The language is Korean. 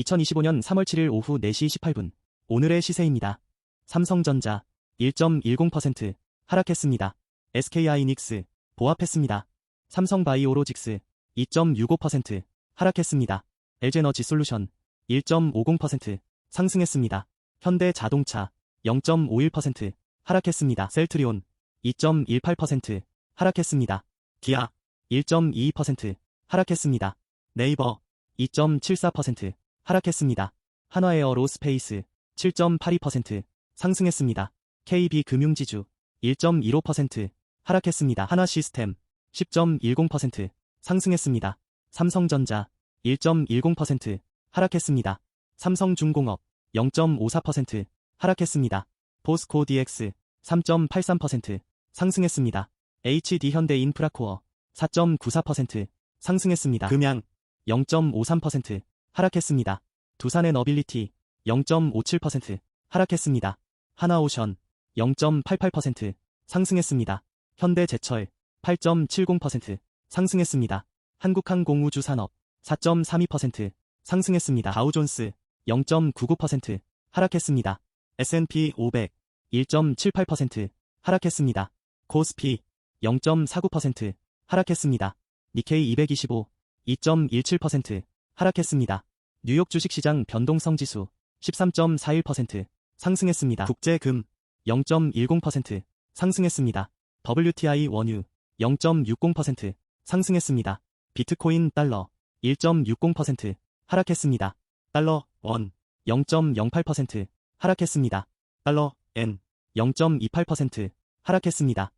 2025년 3월 7일 오후 4시 18분. 오늘의 시세입니다. 삼성전자 1.10% 하락했습니다. SK하이닉스 보합했습니다. 삼성바이오로직스 2.65% 하락했습니다. LG에너지 솔루션 1.50% 상승했습니다. 현대자동차 0.51% 하락했습니다. 셀트리온 2.18% 하락했습니다. 기아 1.22% 하락했습니다. 네이버 2.74% 하락했습니다. 한화에어 로스페이스 7.82% 상승했습니다. KB금융지주 1.15% 하락했습니다. 하나시스템 10.10% 상승했습니다. 삼성전자 1.10% 하락했습니다. 삼성중공업 0.54% 하락했습니다. 포스코 DX 3.83% 상승했습니다. HD현대인프라코어 4.94% 상승했습니다. 금양 0.53% 하락했습니다. 두산의 너빌리티 0.57% 하락했습니다. 하나오션 0.88% 상승했습니다. 현대제철 8.70% 상승했습니다. 한국항공우주산업 4.32% 상승했습니다. 다우존스 0.99% 하락했습니다. S&P 500 1.78% 하락했습니다. 코스피 0.49% 하락했습니다. 니케이 225 2.17% 하락했습니다. 뉴욕 주식시장 변동성 지수 13.41% 상승했습니다. 국제금 0.10% 상승했습니다. WTI 원유 0.60% 상승했습니다. 비트코인 달러 1.60% 하락했습니다. 달러 원 0.08% 하락했습니다. 달러 엔 0.28% 하락했습니다.